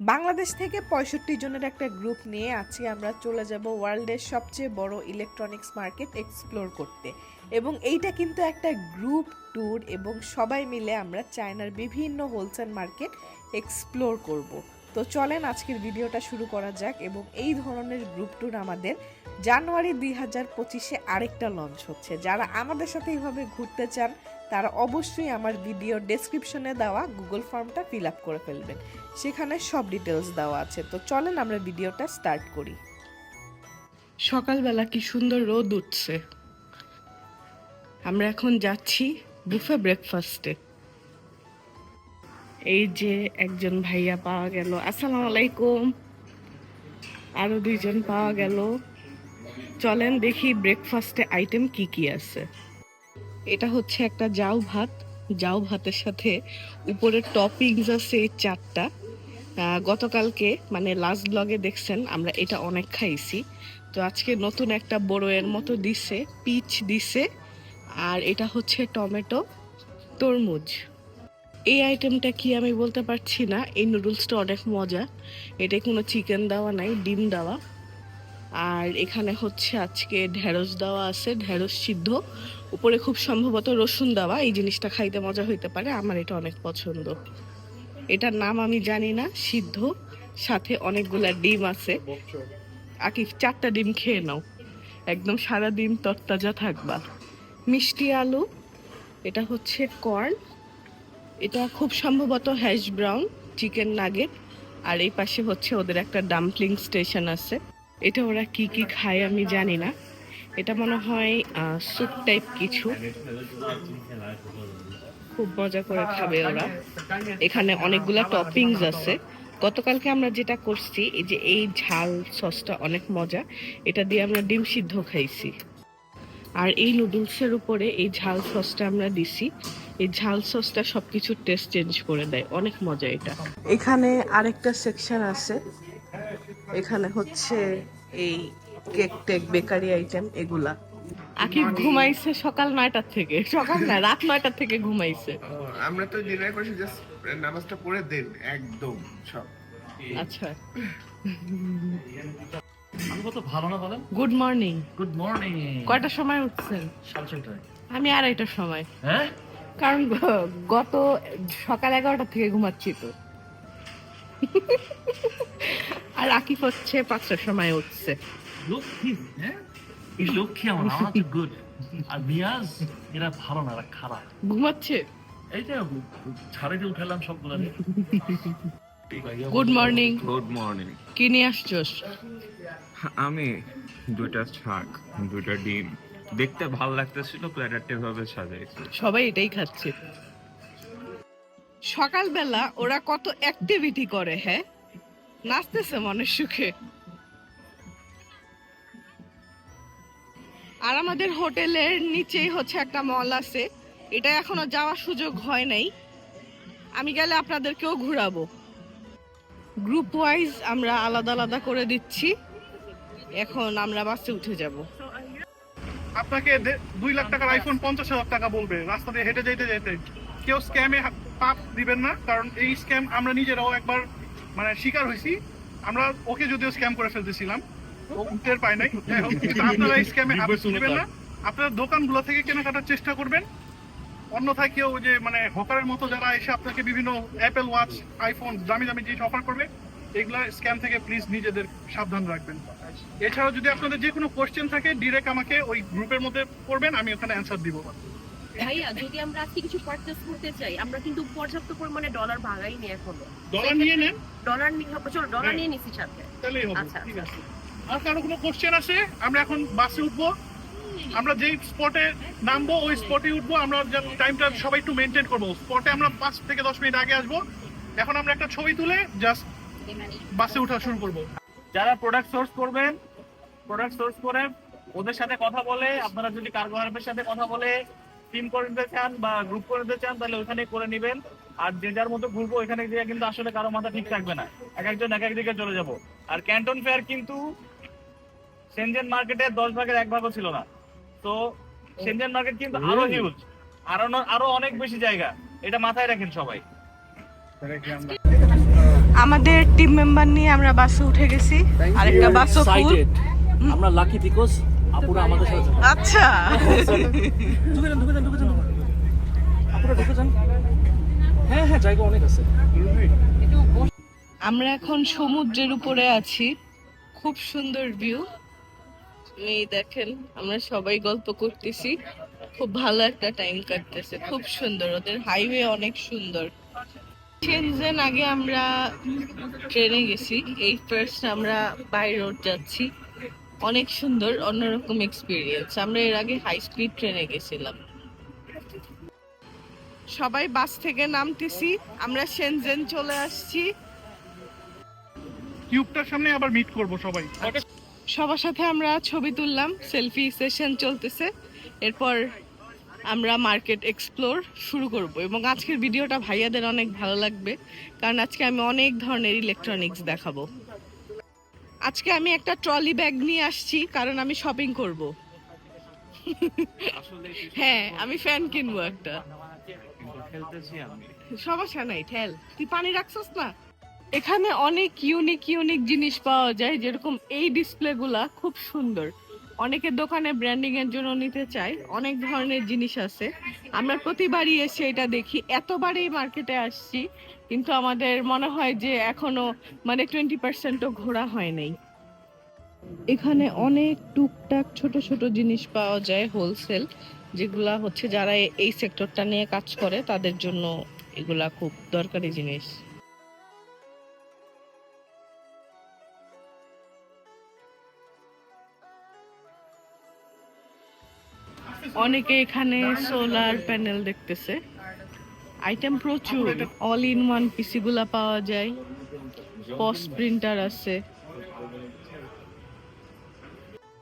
বাংলাদেশ থেকে পঁয়ষট্টি জনের একটা গ্রুপ নিয়ে আজকে আমরা চলে যাব ওয়ার্ল্ডের সবচেয়ে বড় ইলেকট্রনিক্স মার্কেট এক্সপ্লোর করতে। এবং এইটা কিন্তু একটা গ্রুপ ট্যুর এবং সবাই মিলে আমরা চায়নার বিভিন্ন হোলসেল মার্কেট এক্সপ্লোর করব। তো চলেন আজকের ভিডিওটা শুরু করা যাক এবং এই ধরনের গ্রুপ ট্যুর আমাদের জানুয়ারি দুই হাজার পঁচিশে আরেকটা লঞ্চ হচ্ছে। যারা আমাদের সাথে এইভাবে ঘুরতে চান তারা অবশ্যই আমার ভিডিও ডেসক্রিপশনে দেওয়া গুগল ফর্মটা ফিল আপ করে ফেলবেন। সেখানে সব ডিটেলস দেওয়া আছে। তো চলেন আমরা ভিডিওটা স্টার্ট করি। সকালবেলা কি সুন্দর রোদ উঠছে। আমরা এখন যাচ্ছি বুফে ব্রেকফাস্টে এই যে একজন ভাইয়া পাওয়া গেল। আসসালামু আলাইকুম। আরও দুইজন পাওয়া গেল। চলেন দেখি ব্রেকফাস্টে আইটেম কি কি আছে। এটা হচ্ছে একটা জাউ ভাত। জাউ ভাতের সাথে উপরে টপিংস আছে চারটা। গতকালকে মানে লাস্ট ব্লগে দেখছেন, আমরা এটা অনেক খাইছি। তো আজকে নতুন একটা বড় এর মতো দিছে পিচ দিছে। আর এটা হচ্ছে টমেটো তরমুজ। এই আইটেমটা কি আমি বলতে পারছি না, এই নুডলসটা অনেক মজা। এটা কোনো চিকেন দেওয়া নাই, ডিম দেওয়া। আর এখানে হচ্ছে আজকে ঢেঁড়স দেওয়া আছে, ঢেঁড়স সিদ্ধ। উপরে খুব সম্ভবত রসুন দেওয়া, এই জিনিসটা খাইতে মজা হইতে পারে, আমার এটা অনেক পছন্দ। এটার নাম আমি জানি না, সিদ্ধ, সাথে অনেকগুলা ডিম আছে। আকিফ, চারটা ডিম খেয়ে নাও। একদম সারা ডিম তরতাজা থাকবা। মিষ্টি আলু, এটা হচ্ছে কর্ন, এটা খুব সম্ভবত হ্যাশ ব্রাউন, চিকেন নাগেট, আর এই পাশে হচ্ছে ওদের একটা ডাম্পলিং স্টেশন আছে। এটা ওরা কি কি খায় আমি জানি না। এটা মনে হয় স্যুপ টাইপ কিছু। খুব মজা করে খাবে ওরা। এখানে অনেকগুলা টপিংস আছে। গতকালকে আমরা যেটা করছি, এই যে এই ঝাল সসটা অনেক মজা। এটা দিয়ে আমরা ডিম সিদ্ধ খাইছি। আর এই নুডলসের উপরে এই ঝাল সসটা আমরা দিছি। এই ঝাল সসটা সবকিছুর টেস্ট চেঞ্জ করে দেয়। অনেক মজা এটা। এখানে আরেকটা সেকশন আছে। এখানে হচ্ছে এই কেক টেক বেকারি আইটেম এগুলা। আকিব ঘুমাইছে সকাল নয়টার থেকে। সকাল না রাত নয়টার থেকে ঘুমাইছে। আমরা তো ডিনার করেছি জাস্ট নামাজটা পড়ে দেন একদম সব। আচ্ছা। আমি কত ভালো না বলেন? গুড মর্নিং গুড মর্নিং কয়টার সময় উঠছেন? সাড়ে ছয়টায়। আমি আড়াইটার সময়। হ্যাঁ? কারণ গত সকাল এগারোটা থেকে ঘুমাচ্ছি তো। আর আকিফ হচ্ছে পাঁচটার সময় উঠছে। লক্ষ্মী হ্যাঁ? এই লক্ষ্মী আমার আমার হচ্ছে গুড আর মিয়াজ এরা ভালো না এরা খারাপ। ঘুমাচ্ছে? এই যে ছাড়ে যে উঠালাম সবগুলো গুড মর্নিং গুড মর্নিং কি নিয়ে আসছোস আমি দুইটা শাক দুইটা ডিম। দেখতে ভালো লাগতেছিল প্ল্যাটারটা ভাবে সাজাইছি। সবাই এটাই খাচ্ছে। সকালবেলা ওরা কত অ্যাক্টিভিটি করে হ্যাঁ? নাচতেছে মনের সুখে। আর আমাদের হোটেলের নিচেই হচ্ছে একটা মল আছে। এটা এখনও যাওয়ার সুযোগ হয় নাই। আমি গেলে আপনাদেরকেও ঘুরাবো। গ্রুপ ওয়াইজ আমরা আলাদা আলাদা করে দিচ্ছি। এখন আমরা বাসে উঠে যাব। আপনাকে দুই লাখ টাকার আইফোন পঞ্চাশ হাজার টাকা বলবে। রাস্তা দিয়ে হেঁটে যেতে যেতে। কেউ স্ক্যামে পাপ দিবেন না কারণ এই স্ক্যাম আমরা নিজেরাও একবার মানে শিকার হয়েছি। আমরা ওকে যদিও স্ক্যাম করে ফেলতেছিলাম। টের পায় নাই। কিন্তু আপনারা এই স্ক্যামে দিবেন না। আপনার দোকানগুলো থেকে কেনাকাটার চেষ্টা করবেন। অন্যথায় কেউ যে মানে হকারের মতো যারা এসে আপনাকে বিভিন্ন অ্যাপেল ওয়াচ আইফোন দামি দামি জিনিস অফার করবে এগুলা স্ক্যাম থেকে প্লিজ নিজেদের সাবধান রাখবেন। এছাড়াও যদি আপনাদের যে কোনো কোশ্চেন থাকে ডিরেক্ট আমাকে ওই গ্রুপের মধ্যে করবেন আমি ওখানে অ্যান্সার দিব। ভাইয়া যদি আমরা আজকে কিছু পারচেস করতে চাই আমরা কিন্তু পর্যাপ্ত পরিমাণে ডলার ভাগাই নি এখনও। ডলার নিয়ে নেন। ডলার নিয়ে চলো ডলার হ্যাঁ। নিয়ে নিছি সাথে। তাহলেই হবে আচ্ছা, ঠিক আছে। আর কারও কোনো কোশ্চেন আছে আমরা এখন বাসে উঠবো। আমরা যেই স্পটে নামবো, ওই স্পটে উঠবো। আমরা টাইমটা সবাই একটু মেনটেন করব। স্পটে আমরা পাঁচ থেকে দশ মিনিট আগে আসব। এখন আমরা একটা ছবি তুলে জাস্ট বাসে ওঠা শুরু করব। যারা প্রোডাক্ট সোর্স করবেন প্রোডাক্ট সোর্স করে ওদের সাথে কথা বলে, আপনারা যদি কার্গো হার্বের সাথে কথা বলে টিম করে নিতে চান বা গ্রুপ করে নিতে চান, তাহলে ওইখানে করে নেবেন। আর যে যার মতো ঘুরবো, ওইখানে গিয়ে কিন্তু আসলে কারও মাথা ঠিক থাকবে না। এক একজন এক এক দিকে চলে যাব। আর ক্যান্টন ফেয়ার কিন্তু সেনজেন মার্কেটের দশ ভাগের এক ভাগও ছিল না। তো সেনজেন মার্কেট কিন্তু আরও হিউজ আরও আরও অনেক বেশি জায়গা। এটা মাথায় রাখেন সবাই। আমাদের টিম মেম্বার নিয়ে আমরা বাসে উঠে গেছি। আরেকটা বাসও ফুল আমরা লাকি বিকজ আপুরা আমাদের সাথে আচ্ছা। ঢুকে যান ঢুকে যান ঢুকে যান। আপুরা ঢুকে যান। হ্যাঁ হ্যাঁ জায়গা অনেক আছে। আমরা এখন সমুদ্রের উপরে আছি। খুব সুন্দর ভিউ এই দেখেন আমরা সবাই গল্প করতেছি। খুব ভালো একটা টাইম কাটতেছে। খুব সুন্দর ওদের হাইওয়ে অনেক সুন্দর। চেনজেন আগে আমরা ট্রেনে গেছি। এই ফার্স্ট আমরা বাই রোড যাচ্ছি। অনেক সুন্দর অন্যরকম এক্সপিরিয়েন্স আমরা এর আগে হাই স্পিড ট্রেনে গেছিলাম। সবাই বাস থেকে নামতেছি। আমরা সেনজেন চলে আসছি। কিউবটার সামনে আবার মিট করব সবাই। সবার সাথে আমরা ছবি তুললাম সেলফি সেশন চলতেছে। এরপর আমরা মার্কেট এক্সপ্লোর শুরু করব এবং আজকের ভিডিওটা ভাইয়াদের অনেক ভালো লাগবে কারণ আজকে আমি অনেক ধরনের ইলেকট্রনিক্স দেখাবো। আজকে আমি একটা ট্রলি ব্যাগ নিয়ে আসছি কারণ আমি শপিং করব। হ্যাঁ আমি ফ্যান কিনবো একটা। সমস্যা নাই ঠেল। তুই পানি রাখছস না? এখানে অনেক ইউনিক ইউনিক জিনিস পাওয়া যায়, যেরকম এই ডিসপ্লে গুলা খুব সুন্দর। অনেকের দোকানে ব্র্যান্ডিং এর জন্য নিতে চায়, অনেক ধরনের জিনিস আছে। আমরা প্রতিবারই এসে এটা দেখি। এতবার এই মার্কেটে আসছি, কিন্তু আমাদের মনে হয় যে এখনও মানে টোয়েন্টি পার্সেন্টও ঘোরা হয় নাই। এখানে অনেক টুকটাক ছোট ছোট জিনিস পাওয়া যায় হোলসেল যেগুলা হচ্ছে যারা এই সেক্টরটা নিয়ে কাজ করে, তাদের জন্য এগুলা খুব দরকারি জিনিস। অনেকে এখানে সোলার প্যানেল দেখতেছে আইটেম প্রচুর অল ইন ওয়ান পিসি গুলা পাওয়া যায় পস প্রিন্টার আছে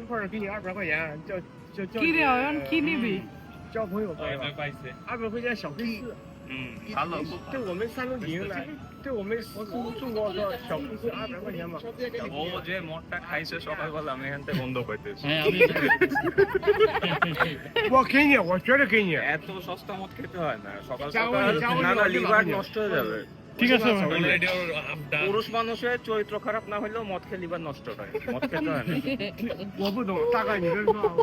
一会儿给你二百块钱，叫叫叫 কি রে অয়ন কি নিবি 交朋友呗， পাইছে 二百块钱小费 四， হুম ভালো খুব 对我们三六零来，对我们中国的小费是二百块钱嘛。 ও যে মদটা খাইছে সকালবেলা আমি এখান থেকে বন্ধ করতেছি হ্যাঁ আমি我给你，我绝对给你。 এত সস্তা মদ খেতে হয় না সকাল যাও, সকাল যাও, না না যাও, লিভার যাও। নষ্ট হয়ে যাবে ঠিক আছে পুরুষ মানুষের চরিত্র খারাপ না হইলেও মদ খেলিবার নষ্ট হয়। মদ খেতে হয়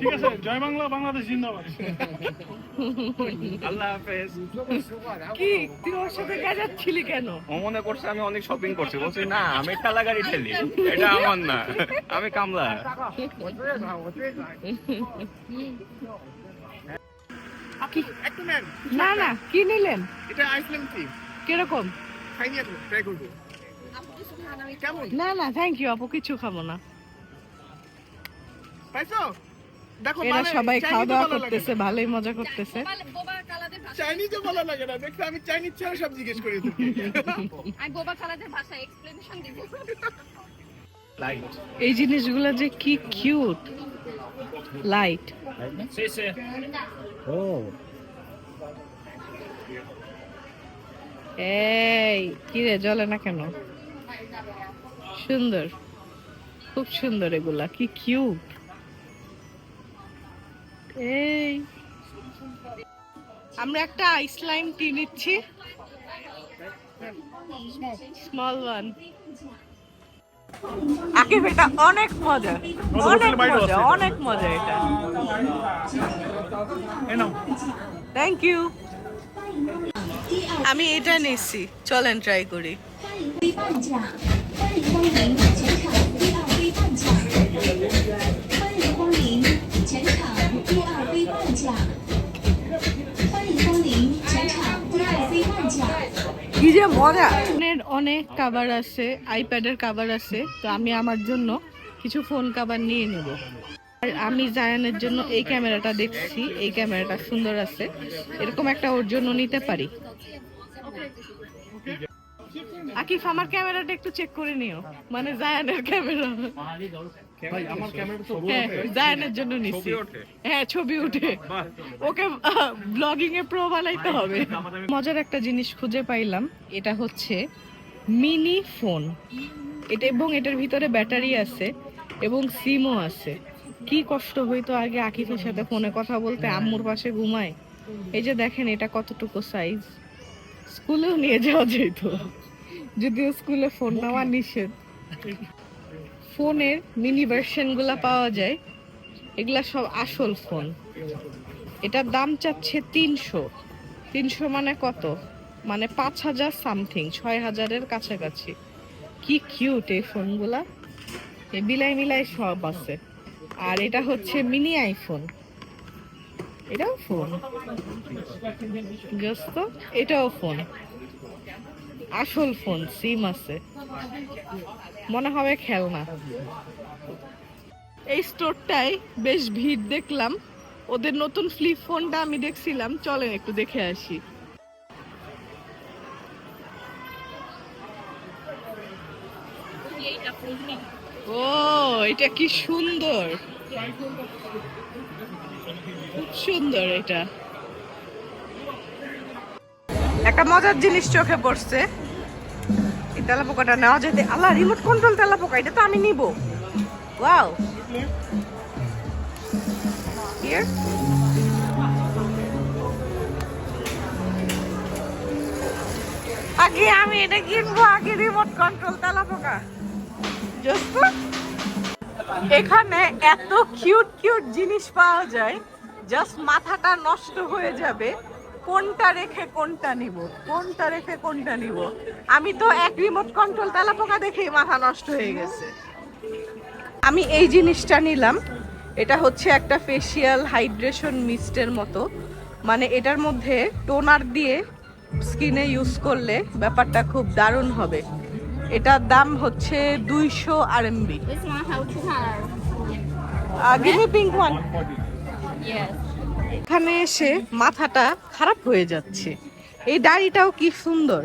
ঠিক আছে জয় বাংলা বাংলাদেশ জিন্দাবাদ। আল্লাহ হাফেজ। কি? তুই ওর সাথে কেন? মনে করছে আমি অনেক শপিং করছি। বলছি না আমি ঠেলা গাড়ি ঠেলি। এটা আমার না। আমি কামলা। না না কি নিলেন? এটা আইসক্রিম কি? কীরকম? খাইনি এখন ট্রাই করব। না না থ্যাংক ইউ আপু কিছু খাব না। পাইছো? দেখো এরা সবাই খাওয়া দাওয়া করতেছে ভালোই মজা করতেছে। চাইনিজও ভালো লাগে না দেখতে আমি চাইনিজ ছাড়া সব জিজ্ঞেস করি আমি বোবা কালাদের ভাষায় এক্সপ্লেনেশন দিব। এই জিনিসগুলো যে কি কিউট লাইট Sí, এই কি রে জ্বলে না কেন? সুন্দর। খুব সুন্দর এগুলা কি কিউট এই। আমরা একটা আইসলাইম টি নিচ্ছি। স্মল ওয়ান আকিব এটা অনেক মজা। অনেক মজা অনেক মজা এটা। থ্যাংক ইউ আমি এটা নিচ্ছি চলেন ট্রাই করি। অনেক কাবার আছে আইপ্যাডের কাবার আছে তো আমি আমার জন্য কিছু ফোন কাবার নিয়ে নেব। আর আমি জায়ানের জন্য এই ক্যামেরাটা দেখছি এই ক্যামেরাটা সুন্দর আছে। এরকম একটা ওর জন্য নিতে পারি। আকিফ আমার ক্যামেরাটা একটু চেক করে নিও। মানে জায়ানের ক্যামেরা। ভাই আমার ক্যামেরা তো হ্যাঁ জায়ানের জন্য নিচ্ছি হ্যাঁ ছবি উঠে ওকে ব্লগিং এ প্রো বানাইতে হবে। মজার একটা জিনিস খুঁজে পাইলাম এটা হচ্ছে মিনি ফোন। এটা এবং এটার ভিতরে ব্যাটারি আছে এবং সিমও আছে। কি কষ্ট হইতো আগে আকিফের সাথে ফোনে কথা বলতে, আম্মুর পাশে ঘুমায়। এই যে দেখেন এটা কতটুকু সাইজ স্কুলেও নিয়ে যাওয়া যেত। যদিও স্কুলে ফোন নেওয়া নিষেধ। ফোনের মিনি ভার্সনগুলো পাওয়া যায়। এগুলা সব আসল ফোন। এটার দাম চাচ্ছে তিনশো। তিনশো মানে কত? মানে পাঁচ হাজার সামথিং ছয় হাজারের কাছাকাছি। কি কিউট এই ফোনগুলা। এ বিলাই মিলাই সব আছে। আর এটা হচ্ছে মিনি আইফোন। এটাও ফোন। এটাও ফোন। আসল ফোন, সিম আছে। মনে হবে খেলনা। এই স্টোরটায় বেশ ভিড় দেখলাম। ওদের নতুন ফ্লিপ ফোনটা আমি দেখছিলাম। চলেন একটু দেখে আসি। ও, এটা কি সুন্দর। খুব সুন্দর এটা। একটা মজার জিনিস চোখে পড়ছে। এই তেলাপোকাটা নেওয়া যেতে আল্লাহ রিমোট কন্ট্রোল তেলাপোকা, এটা তো আমি নিব। Wow Here. আগে আমি এটা কিনবো, আগে রিমোট কন্ট্রোল তেলাপোকা। Just এখানে এত কিউট কিউট জিনিস পাওয়া যায় জাস্ট মাথাটা নষ্ট হয়ে যাবে, কোনটা রেখে কোনটা নিব, কোনটা রেখে কোনটা নিব। আমি তো এক রিমোট কন্ট্রোল তেলাপোকা দেখেই মাথা নষ্ট হয়ে গেছে। আমি এই জিনিসটা নিলাম, এটা হচ্ছে একটা ফেসিয়াল হাইড্রেশন মিস্টের মতো। মানে এটার মধ্যে টোনার দিয়ে স্কিনে ইউজ করলে ব্যাপারটা খুব দারুণ হবে। এটার দাম হচ্ছে দুইশো আর এমবি এখানে এসে মাথাটা খারাপ হয়ে যাচ্ছে। এই ডাড়িটাও কি সুন্দর।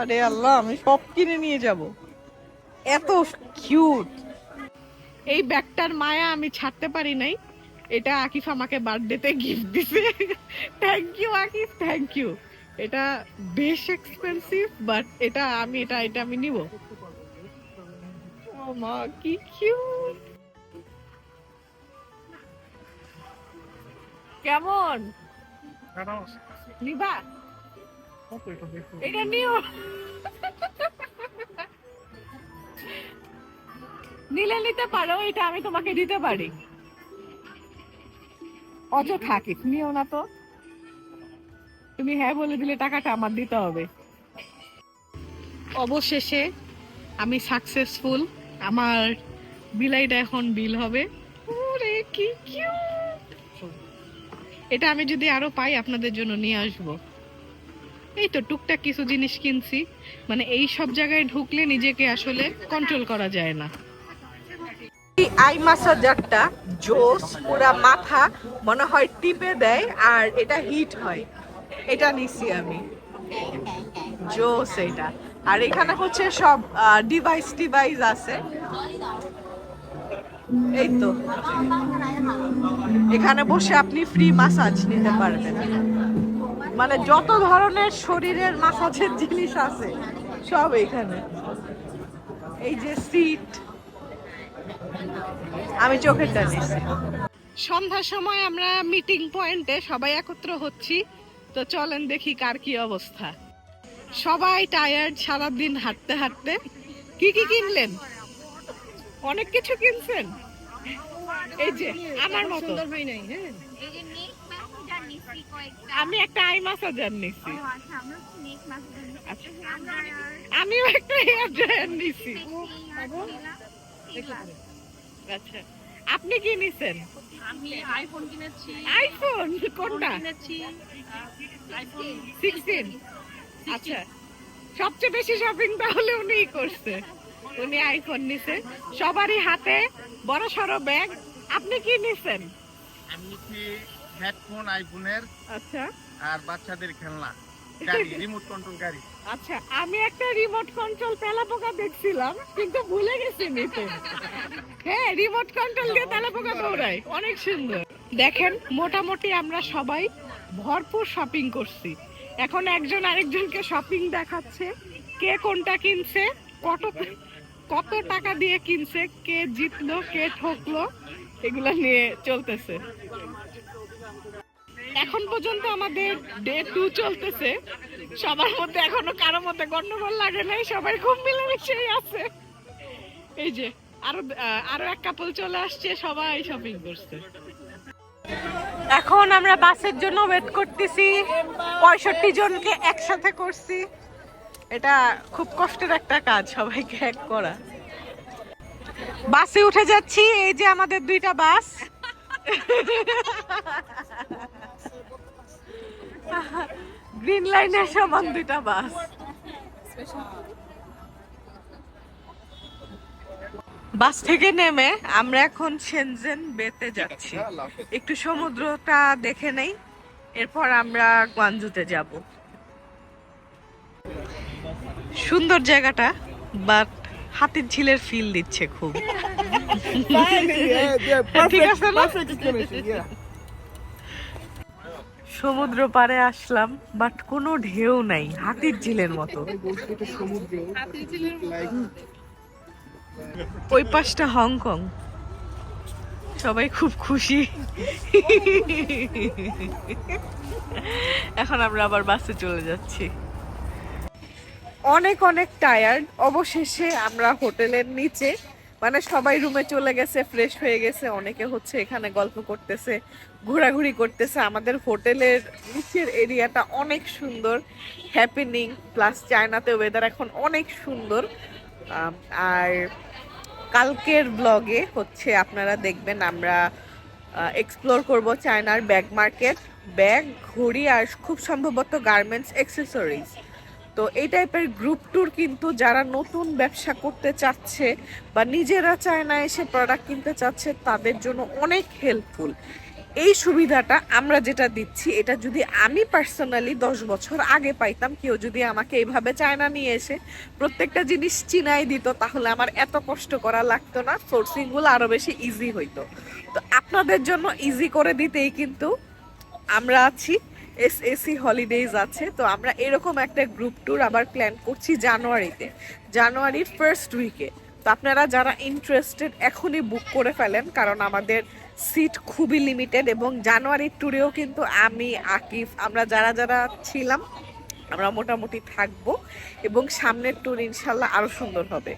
আরে আল্লাহ আমি সব কিনে নিয়ে যাব। এত কিউট এই ব্যাগটার মায়া আমি ছাড়তে পারি নাই। এটা আকিফ আমাকে বার্থডেতে গিফট দিছে। Thank you Akif thank you এটা বেশ এক্সপেন্সিভ বাট এটা আমি, এটা এটা আমি নিব। কি কিউট কেমন? নিবা? এটা নিও। নিলে নিতে পারো, এটা আমি তোমাকে দিতে পারি। অযথা কি নিও না তো। তুমি হ্যাঁ বলে দিলে টাকাটা আমার দিতে হবে। অবশেষে আমি সাকসেসফুল আমার বিলাইটা এখন বিল হবে। এটা আমি যদি আরও পাই, আপনাদের জন্য নিয়ে আসব। এই তো টুকটাক কিছু জিনিস কিনছি। মানে এই সব জায়গায় ঢুকলে নিজেকে আসলে কন্ট্রোল করা যায় না। আই মাসাজারটা জোস পুরা মাথা, মনে হয় টিপে দেয়, আর এটা হিট হয়। এটা নিছি আমি। জোস এটা। আর এখানে হচ্ছে সব ডিভাইস ডিভাইস আছে। এই তো। এখানে বসে আপনি ফ্রি মাসাজ নিতে পারবেন। মানে যত ধরনের শরীরের মাসাজের জিনিস আছে, সব এখানে। এই যে সিট আমি চোখেরটা নিছি সন্ধ্যার সময় আমরা মিটিং পয়েন্টে সবাই একত্র হচ্ছি। তো চলেন দেখি কার কি অবস্থা। সবাই টায়ার্ড সারাদিন হাঁটতে হাঁটতে কি কি কিনলেন? অনেক কিছু কিনছেন? এই যে আমার মতো। এই যে নেক মাসুদার নিছি কয়েকটা। আমি একটা আই মাসাজার নিছি। আচ্ছা আচ্ছা। আমিও একটা হেয়ার ড্রায়ার নিছি। আচ্ছা আপনি কি নিছেন? আমি আইফোন কিনেছি। আইফোন কোনটা? কিনেছি। সিক্সটিন আচ্ছা। সবচেয়ে বেশি শপিং তাহলে উনিই করছে। উনি আইফোন নিছে। সবারই হাতে বড় সড়ো ব্যাগ আপনি কি নিছেন? আমি নিচ্ছি হেডফোন আইফোনের আচ্ছা। আর বাচ্চাদের খেলনা। গাড়ি রিমোট কন্ট্রোল গাড়ি। আচ্ছা আমি একটা রিমোট কন্ট্রোল তেলাপোকা দেখছিলাম কিন্তু ভুলে গেছি নিতে। হ্যাঁ রিমোট কন্ট্রোল দিয়ে তেলাপোকা দৌড়ায়। অনেক সুন্দর। দেখেন মোটামুটি আমরা সবাই ভরপুর শপিং করছি। এখন একজন আরেকজনকে শপিং দেখাচ্ছে, কে কোনটা কিনছে, কত কত টাকা দিয়ে কিনছে, কে জিতলো, কে ঠকলো, এগুলা নিয়ে চলতেছে। এখন পর্যন্ত আমাদের ডে টু চলতেছে। সবার মধ্যে এখনও কারও মধ্যে গন্ডগোল লাগে নাই, সবাই খুব মিলেমিশেই আছে। এই যে, আরও আরও এক কাপল চলে আসছে, সবাই শপিং করছে। এখন আমরা বাসের জন্য ওয়েট করতেছি। পঁয়ষট্টি জনকে একসাথে করছি। এটা খুব কষ্টের একটা কাজ সবাইকে এক করা। বাসে উঠে যাচ্ছি, এই যে আমাদের দুইটা বাস। গ্রিন লাইনের সমান দুইটা বাস। বাস থেকে নেমে আমরা এখন সেনজেন বেতে যাচ্ছি। একটু সমুদ্রটা দেখে নেই এরপর আমরা গুয়াঞ্জুতে যাব। সুন্দর জায়গাটা বাট হাতির ঝিলের ফিল দিচ্ছে খুব। ঠিক আছে না? সমুদ্র পাড়ে আসলাম বাট কোনো ঢেউ নাই হাতির ঝিলের মতো। ওই পাশটা হংকং। সবাই খুব খুশি। এখন আমরা আবার বাসে চলে যাচ্ছি। অনেক অনেক টায়ার্ড অবশেষে আমরা হোটেলের নিচে মানে সবাই রুমে চলে গেছে ফ্রেশ হয়ে গেছে। অনেকে হচ্ছে এখানে গল্প করতেছে, ঘোরাঘুরি করতেছে। আমাদের হোটেলের নিচের এরিয়াটা অনেক সুন্দর হ্যাপিনিং প্লাস চায়নাতে ওয়েদার এখন অনেক সুন্দর। আর কালকের ব্লগে হচ্ছে আপনারা দেখবেন আমরা এক্সপ্লোর করব চায়নার ব্যাগ মার্কেট ব্যাগ ঘড়ি আর খুব সম্ভবত গার্মেন্টস অ্যাক্সেসরিজ তো এই টাইপের গ্রুপ ট্যুর কিন্তু যারা নতুন ব্যবসা করতে চাচ্ছে বা নিজেরা চায়না এসে প্রোডাক্ট কিনতে চাচ্ছে, তাদের জন্য অনেক হেল্পফুল এই সুবিধাটা আমরা যেটা দিচ্ছি, এটা যদি আমি পার্সোনালি দশ বছর আগে পাইতাম, কেউ যদি আমাকে এইভাবে চায়না নিয়ে এসে প্রত্যেকটা জিনিস চিনাই দিত, তাহলে আমার এত কষ্ট করা লাগতো না সোর্সিংগুলো আরও বেশি ইজি হইতো। তো আপনাদের জন্য ইজি করে দিতেই কিন্তু আমরা আছি এস এসি হলিডেজ আছে, তো আমরা এরকম একটা গ্রুপ ট্যুর আবার প্ল্যান করছি জানুয়ারিতে। জানুয়ারির ফার্স্ট উইকে তো আপনারা যারা ইন্টারেস্টেড এখনই বুক করে ফেলেন, কারণ আমাদের সিট খুবই লিমিটেড এবং জানুয়ারির ট্যুরেও কিন্তু আমি আকিফ আমরা যারা যারা ছিলাম, আমরা মোটামুটি থাকব এবং সামনের ট্যুর ইনশাল্লাহ আরও সুন্দর হবে।